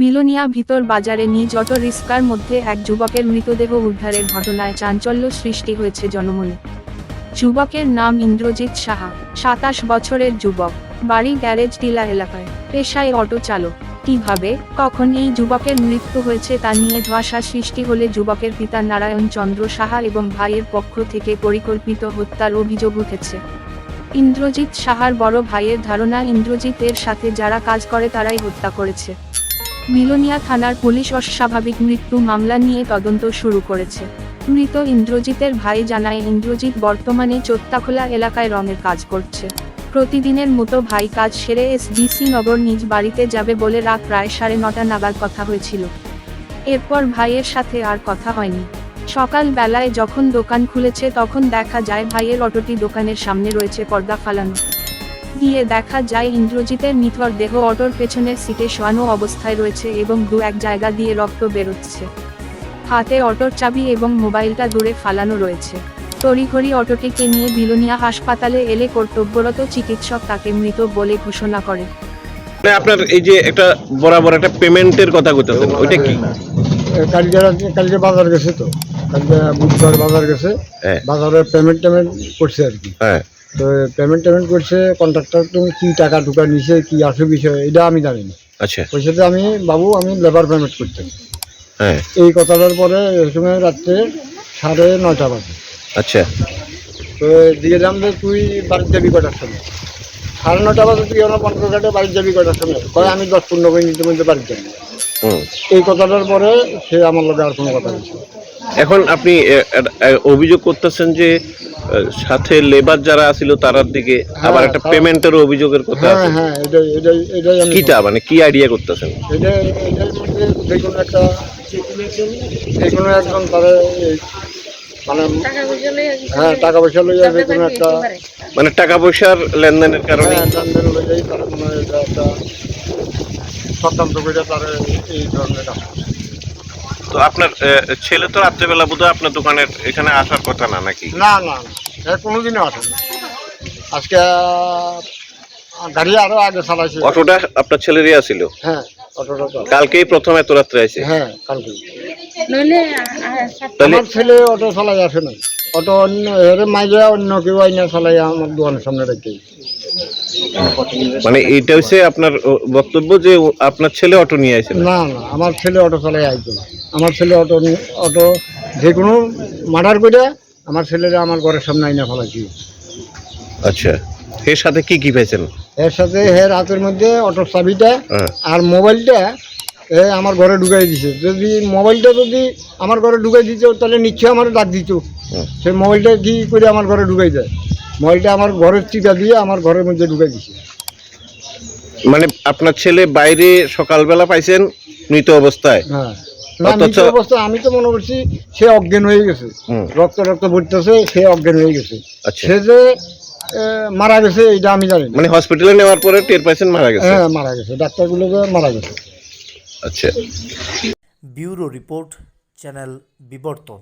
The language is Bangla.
মিলোনিয়া ভিতর বাজারে নিজ অটো রিস্কার মধ্যে এক যুবকের মৃতদেহ উদ্ধারের ঘটনায় চাঞ্চল্য সৃষ্টি হয়েছে জনমনে। যুবকের নাম ইন্দ্রজিৎ সাহা, সাতাশ বছরের যুবক, বাড়ি গ্যারেজ টিলা এলাকায়। পেশায় অটো চালক। কীভাবে, কখন এই যুবকের মৃত্যু হয়েছে তা নিয়ে ধোঁয়াশা সৃষ্টি হলে যুবকের পিতা নারায়ণ চন্দ্র সাহা এবং ভাইয়ের পক্ষ থেকে পরিকল্পিত হত্যার অভিযোগ উঠেছে। ইন্দ্রজিৎ সাহার বড় ভাইয়ের ধারণা ইন্দ্রজিতের সাথে যারা কাজ করে তারাই হত্যা করেছে। মিলোনিয়া থানার পুলিশ অস্বাভাবিক মৃত্যু মামলা নিয়ে তদন্ত শুরু করেছে। মৃত ইন্দ্রজিতের ভাই জানায়, ইন্দ্রজিৎ বর্তমানে চোত্তাখোলা এলাকায় রঙের কাজ করছে। প্রতিদিনের মতো ভাই কাজ সেরে এসডিসি নগর নিজ বাড়িতে যাবে বলে রাত প্রায় সাড়ে নটা নাগাদ কথা হয়েছিল। এরপর ভাইয়ের সাথে আর কথা হয়নি। সকাল বেলায় যখন দোকান খুলেছে তখন দেখা যায় ভাইয়ের অটোটি দোকানের সামনে রয়েছে পর্দা ফালানো। গিয়ে দেখা যায় ইন্দ্রজিতের নিথর দেহ অটোর পেছনের সিটে শোয়ানো অবস্থায় রয়েছে এবং দু এক জায়গা দিয়ে রক্ত বেরোচ্ছে। হাতে অটোর চাবি এবং মোবাইলটা দূরে ফালানো রয়েছে। তড়িঘড়ি অটোটিকে নিয়ে বিলোনিয়া হাসপাতালে এলে কর্তব্যরত চিকিৎসক তাকে মৃত বলে ঘোষণা করে। মানে আপনার এই যে একটা বরাবর একটা পেমেন্টের কথা কইতেছেন ওইটা কি? কালকে কালকে বাজার গেছে তো। কালকে বুধবার বাজার গেছে। হ্যাঁ। বাজারে পেমেন্ট টেমেন্ট করছে আর কি। হ্যাঁ। তো পেমেন্ট টেমেন্ট করছে কন্ট্রাক্টর তুমি কি টাকা টুকা নিছে কি আসে বিষয় এটা আমি জানি না আচ্ছা সাথে আমি বাবু আমি লেবার পেমেন্ট করতে হ্যাঁ। এই কথাটার পরে এই সময় রাত্রে সাড়ে নয়টা বাজে। আচ্ছা। তো দিয়ে যাম যে তুই বাড়ির যাবি কটার সময়? সাড়ে নটা বাজে তুই আমার পনেরো ঘাটে বাড়ির যাবি কটার সময়? কয় আমি দশ পনেরো মিনিটের মধ্যে বাড়ির যাবি। এই কথাটার পরে সে আমার লগে আর কোনো কথা বলছে এখন আপনি অভিযোগ করতেছেন যে সাথে লেবার যারা আছিল তারার দিকে আবার একটা তারা- পেমেন্টের অভিযোগের কথা হ্যাঁ আছে। হ্যাঁ এটাই এটাই এটাই আমি কিটা মানে কি আইডিয়া করতেছেন? এটা এটার মধ্যে যে কোনো একটা যে কোনো একজন তারা এই মানে হ্যাঁ টাকা পয়সা লইয়া যে কোনো একটা মানে টাকা পয়সার লেনদেনের কারণে? হ্যাঁ লেনদেন লইয়াই তারা মনে হয় এটা একটা সত্যান্ত করে তারা এই ধরনের কাজ। তো আপনার ছেলে তো রাত্রেবেলা বোধহয় আপনার দোকানের এখানে আসার কথা না নাকি? না না না কোনোদিনও আসে না। আজকে গাড়ি আরও আগে চালাইছে। অটোটা আপনার ছেলেরই আসিল হ্যাঁ অটোটা কালকেই প্রথম এত রাত্রে আছে হ্যাঁ কালকে ছেলে অটো চালাই আসে না অটো অন্য এর মাইজা অন্য কেউ আইনা চালাই আমার দোকানের সামনে রেখে মানে এইটা হচ্ছে আপনার বক্তব্য যে আপনার ছেলে অটো নিয়ে আসে না? না আমার ছেলে অটো চালাই আইতো না। আমার ছেলে অটো অটো যে কোনো মার্ডার করে আমার ছেলেরা আমার ঘরের সামনে আইনা ফেলাইছি। আচ্ছা এর সাথে কি কি পেয়েছেন এর সাথে এর হাতের মধ্যে অটোর চাবিটা হ্যাঁ। আর মোবাইলটা এ আমার ঘরে ঢুকাই দিছে। যদি মোবাইলটা যদি আমার ঘরে ঢুকাই দিত তাহলে নিশ্চয়ই আমার ডাক দিত। সে মোবাইলটা কি করে আমার ঘরে ঢুকাই যায় মোবাইলটা আমার ঘরের টিকা দিয়ে আমার ঘরের মধ্যে ঢুকাই দিছে। মানে আপনার ছেলে বাইরে সকালবেলা পাইছেন মৃত অবস্থায়? হ্যাঁ। না মৃত অবস্থা আমি তো মনে করছি সে অজ্ঞান হয়ে গেছে। রক্ত রক্ত পড়তেছে সে অজ্ঞান হয়ে গেছে। আচ্ছা। সে যে মারা গেছে এটা আমি জানি মানে হসপিটালে নেওয়ার পরে টের পাইছেন মারা গেছে? হ্যাঁ মারা গেছে। ডাক্তারগুলোকে মারা গেছে। আচ্ছা ব্যুরো রিপোর্ট চ্যানেল বিবর্তন।